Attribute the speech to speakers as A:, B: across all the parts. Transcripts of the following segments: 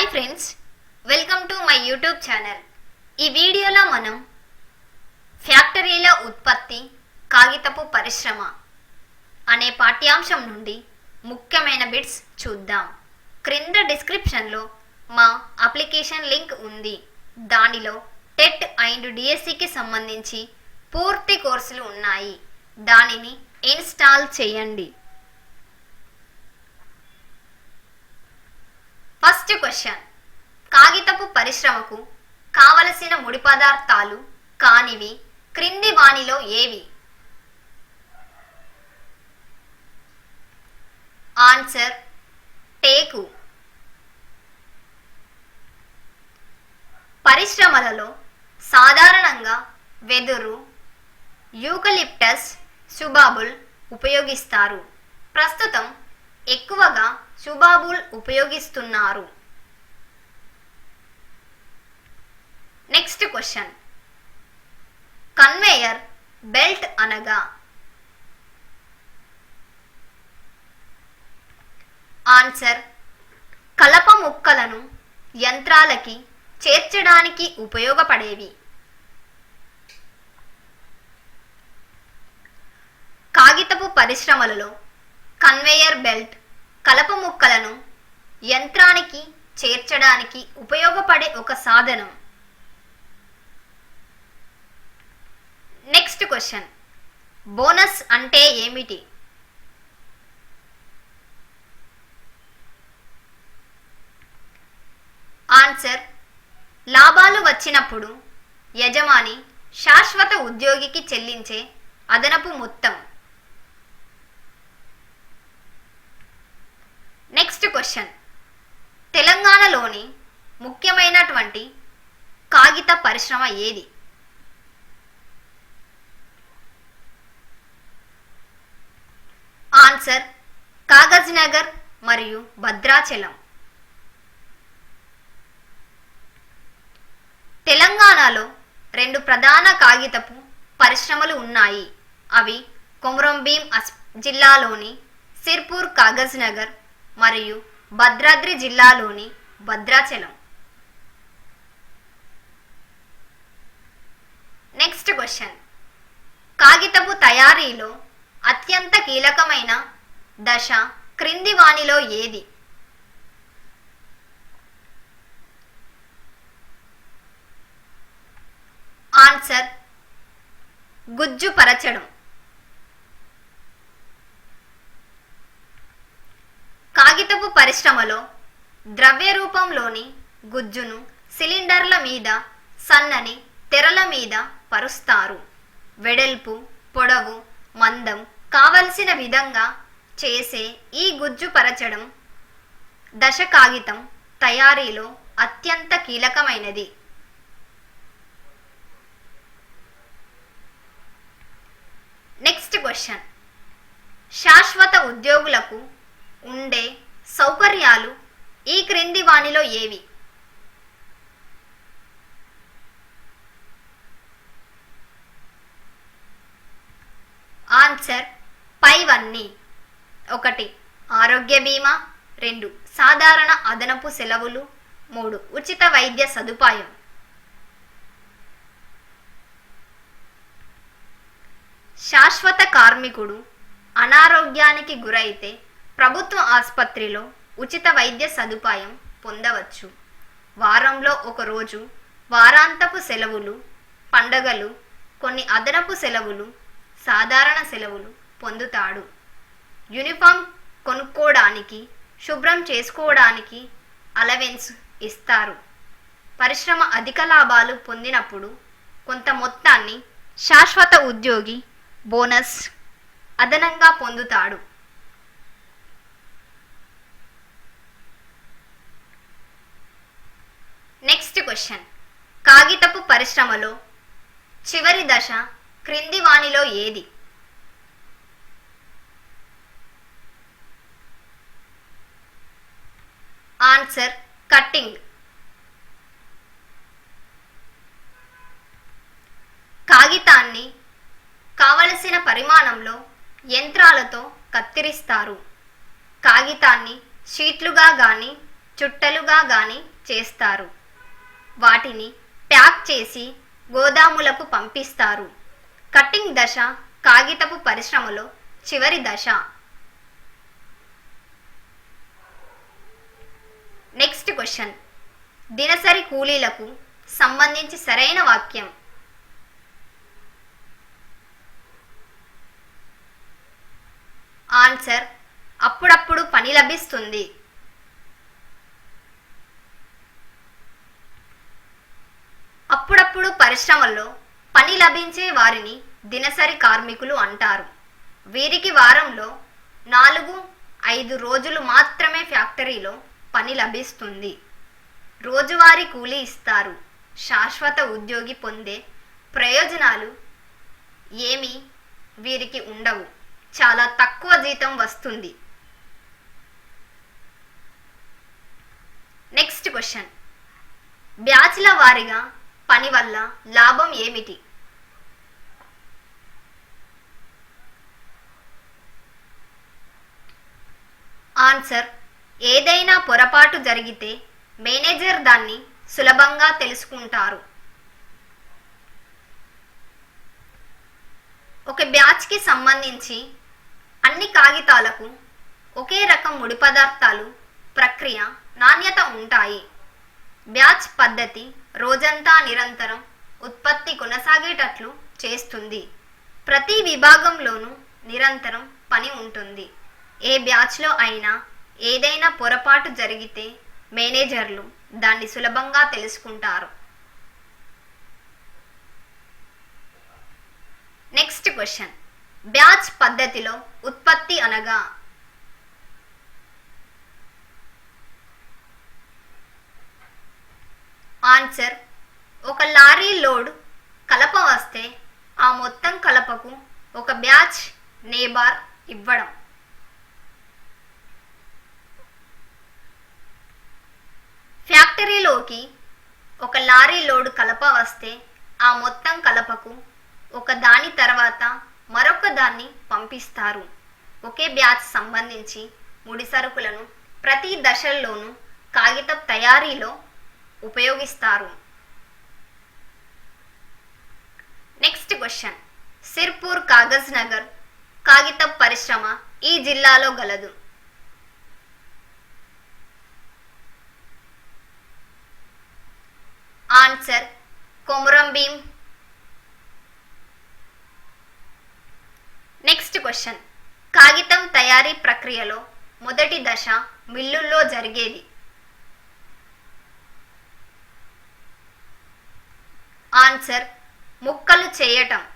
A: Hi friends welcome to my YouTube channel. ఈ వీడియోలో మనం ఫ్యాక్టరీల ఉత్పత్తి కాగితపు పరిశ్రమ అనే పాఠ్యాంశం నుండి ముఖ్యమైన బిట్స్ చూద్దాం. క్రింద డిస్క్రిప్షన్లో మా అప్లికేషన్ లింక్ ఉంది. దానిలో టెట్ అండ్ డిఎస్సికి సంబంధించి పూర్తి కోర్సులు ఉన్నాయి. దానిని ఇన్స్టాల్ చేయండి. First question. కాగితపు పరిశ్రమకు కావలసిన ముడి పదార్థాలు కానివి క్రింది వాణిలో ఏవి? ఆన్సర్ టేకు. పరిశ్రమలలో సాధారణంగా వెదురు యూకలిప్టస్ సుబాబుల్ ఉపయోగిస్తారు. ప్రస్తుతం ఎక్కువగా సుబాబుల్ ఉపయోగిస్తున్నారు. నెక్స్ట్ క్వశ్చన్ కన్వేయర్ బెల్ట్ అనగా? ఆన్సర్ కలప ముక్కలను యంత్రాలకి చేర్చడానికి ఉపయోగపడేవి. కాగితపు పరిశ్రమలలో కన్వేయర్ బెల్ట్ కలప ముక్కలను యంత్రానికి చేర్చడానికి ఉపయోగపడే ఒక సాధనం. నెక్స్ట్ క్వశ్చన్ బోనస్ అంటే ఏమిటి? ఆన్సర్ లాభాలు వచ్చినప్పుడు యజమాని శాశ్వత ఉద్యోగికి చెల్లించే అదనపు మొత్తం నెక్స్ట్ క్వశ్చన్. తెలంగాణలోని ముఖ్యమైనటువంటి కాగిత పరిశ్రమ ఏది? ఆన్సర్ కాగజ్నగర్ మరియు భద్రాచలం. తెలంగాణలో రెండు ప్రధాన కాగితపు పరిశ్రమలు ఉన్నాయి. అవి కొమరంభీం అస్ జిల్లాలోని సిర్పూర్ కాగజ్ నగర్ మరియు భద్రాద్రి జిల్లాలోని భద్రాచలం. నెక్స్ట్ క్వశ్చన్ కాగితపు తయారీలో అత్యంత కీలకమైన దశ క్రింది వాణిలో ఏది? ఆన్సర్ గుజ్జు కాగితపు పరిశ్రమలో ద్రవ్య రూపంలోని గుజ్జును సిలిండర్ల మీద సన్నని తెరల మీద పరుస్తారు. వెడల్పు పొడవు మందం కావలసిన విధంగా చేసే ఈ గుజ్జు పరచడం దశ కాగితం తయారీలో అత్యంత కీలకమైనది. Next question. శాశ్వత ఉద్యోగులకు ఉండే సౌకర్యాలు ఈ క్రింది వానిలో ఏవి? ఆన్సర్ పైవన్నీ. ఒకటి ఆరోగ్య బీమా. రెండు సాధారణ అదనపు సెలవులు. మూడు ఉచిత వైద్య సదుపాయం. శాశ్వత కార్మికుడు అనారోగ్యానికి గురైతే ప్రభుత్వ ఆసుపత్రిలో ఉచిత వైద్య సదుపాయం పొందవచ్చు. వారంలో ఒకరోజు వారాంతపు సెలవులు పండగలు కొన్ని అదనపు సెలవులు సాధారణ సెలవులు పొందుతాడు. యూనిఫామ్ కొనుక్కోవడానికి శుభ్రం చేసుకోవడానికి అలవెన్స్ ఇస్తారు. పరిశ్రమ అధిక లాభాలు పొందినప్పుడు కొంత మొత్తాన్ని శాశ్వత ఉద్యోగి బోనస్ అదనంగా పొందుతాడు నెక్స్ట్ క్వశ్చన్ కాగితపు పరిశ్రమలో చివరి దశ క్రింది వాణిలో ఏది? Answer cutting. కాగితాన్ని కావలసిన పరిమాణంలో యంత్రాలతో కత్తిరిస్తారు. కాగితాన్ని షీట్లుగా గాని చుట్టలుగా గాని చేస్తారు. వాటిని ప్యాక్ చేసి గోదాములకు పంపిస్తారు. కటింగ్ దశ కాగితపు పరిశ్రమలో చివరి దశ. Next question. దినసరి కూలీలకు సంబంధించి సరైన వాక్యం. ఆన్సర్ అప్పుడప్పుడు పని లభిస్తుంది. అప్పుడప్పుడు పరిశ్రమల్లో పని లభించే వారిని దినసరి కార్మికులు అంటారు. వీరికి వారంలో నాలుగు ఐదు రోజులు మాత్రమే ఫ్యాక్టరీలో పని లభిస్తుంది. రోజువారీ కూలీ ఇస్తారు. శాశ్వత ఉద్యోగి పొందే ప్రయోజనాలు ఏమీ వీరికి ఉండవు. చాలా తక్కువ జీతం వస్తుంది. Next question. బ్యాచ్ల వారీగా పని వల్ల లాభం ఏమిటి? ఆన్సర్. ఏదైనా పొరపాటు జరిగితే మేనేజర్ దాన్ని సులభంగా తెలుసుకుంటారు. ఒక బ్యాచ్కి సంబంధించి అన్ని కాగితాలకు ఒకే రకం ముడి పదార్థాలు ప్రక్రియ నాణ్యత ఉంటాయి. బ్యాచ్ పద్ధతి రోజంతా నిరంతరం ఉత్పత్తి కొనసాగేటట్లు చేస్తుంది. ప్రతి విభాగంలోనూ నిరంతరం పని ఉంటుంది. ఏ బ్యాచ్లో అయినా ఏదైనా పొరపాటు జరిగితే మేనేజర్లు దాన్ని సులభంగా తెలుసుకుంటారు. Next question. బ్యాచ్ పద్ధతిలో ఉత్పత్తి అనగా ఆన్సర్ ఒక లారీ లోడ్ కలప వస్తే ఆ మొత్తం కలపకు ఒక బ్యాచ్ నేబార్ ఇవ్వడం. ఫ్యాక్టరీలోకి ఒక లారీ లోడ్ కలప వస్తే ఆ మొత్తం కలపకు ఒక దాని తర్వాత మరొక దాన్ని పంపిస్తారు. ఒకే బ్యాచ్ సంబంధించి ముడి సరుకులను ప్రతి దశల్లోనూ కాగితం తయారీలో ఉపయోగిస్తారు. నెక్స్ట్ క్వశ్చన్ సిర్పూర్ కాగజ్ నగర్ కాగితం పరిశ్రమ ఈ జిల్లాలో గలదు. Answer Komuram Bheem. Next question కాగితం తయారీ ప్రక్రియలో మొదటి దశ మిల్లుల్లో జరిగేది. ఆన్సర్ ముక్కలు చేయటం.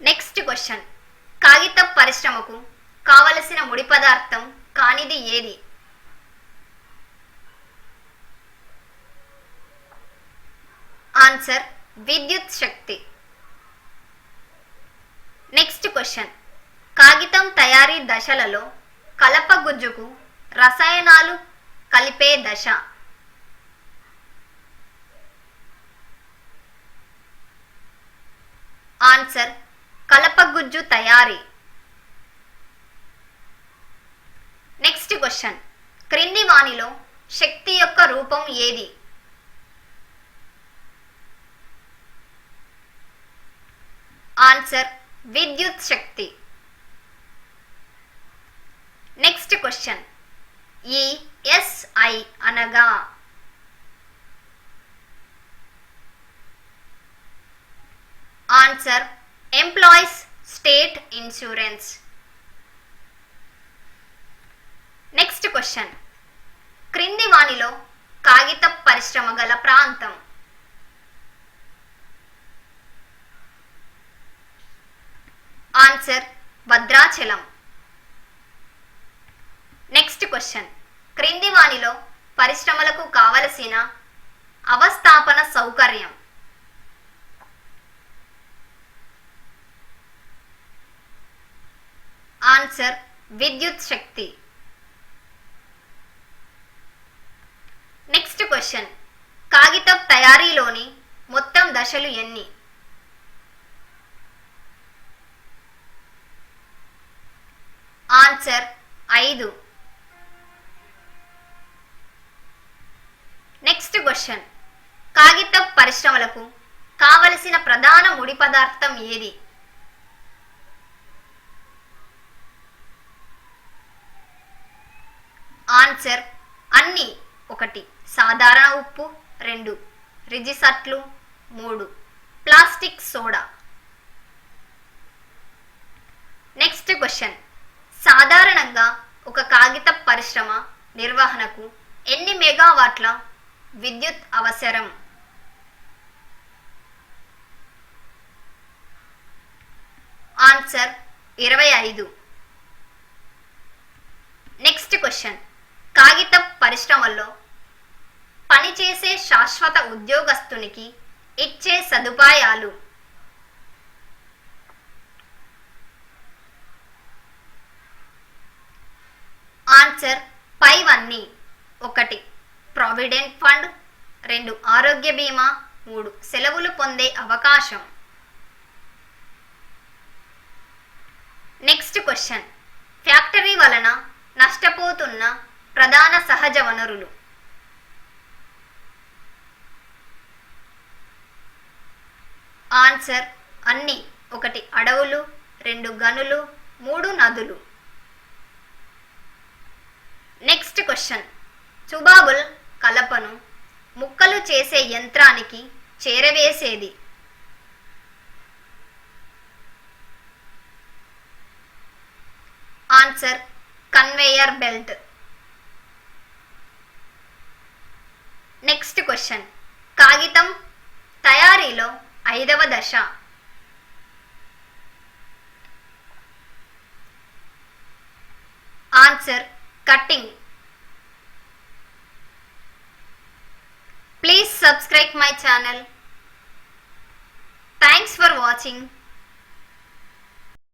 A: Next question. కాగితం పరిశ్రమకు కావలసిన ముడి పదార్థం కానిది ఏది? ఆన్సర్ విద్యుత్ శక్తి. Next question. కాగితం తయారీ దశలలో కలప గుజ్జుకు రసాయనాలు కలిపే దశ. ఆన్సర్ కలపగుజ్జు తయారీ. Next question. క్రింది వాణిలో శక్తి యొక్క రూపం ఏది? ఆన్సర్ విద్యుత్ శక్తి. Next question. ఈ ఎస్ఐ అనగా answer employees state insurance next question క్రింది వాణిలో కాగిత పరిశ్రమ గల ప్రాంతం. ఆన్సర్ భద్రాచలం. నెక్స్ట్ క్వశ్చన్ క్రింది వాణిలో పరిశ్రమలకు కావలసిన అవస్థాపన సౌకర్యం. ఆన్సర్ విద్యుత్ శక్తి. Next question. కాగితం తయారీలోని మొత్తం దశలు ఎన్ని? ఆన్సర్ ఐదు. Next question. కాగితం పరిశ్రమలకు కావలసిన ప్రధాన ముడి పదార్థం ఏది? ఆన్సర్ అన్ని ఒకటి. సాధారణ ఉప్పు రెండు. రిజిసట్లు మూడు. Plastic soda. Next question. సాధారణంగా ఒక కాగిత పరిశ్రమ నిర్వహణకు ఎన్ని మెగావాట్ల విద్యుత్ అవసరం? ఆన్సర్ ఇరవై ఐదు. Next question. కాగిత పరిశ్రమల్లో పనిచేసే శాశ్వత ఉద్యోగస్తునికి ఇచ్చే సదుపాయాలు. ఆన్సర్ పైవన్నీ ఒకటి ప్రావిడెంట్ ఫండ్. రెండు ఆరోగ్య బీమా. మూడు సెలవులు పొందే అవకాశం. Next question. ఫ్యాక్టరీ వలన నష్టపోతున్న ప్రధాన సహజ వనరులు. ఆన్సర్ అన్ని ఒకటి అడవులు రెండు గనులు మూడు నదులు. Next question. చుబాబుల్ కలపను ముక్కలు చేసే యంత్రానికి చేరవేసేది. Answer conveyor belt. Next question కాగితం తయారీలో ఐదవ దశ. Answer cutting please subscribe my channel thanks for watching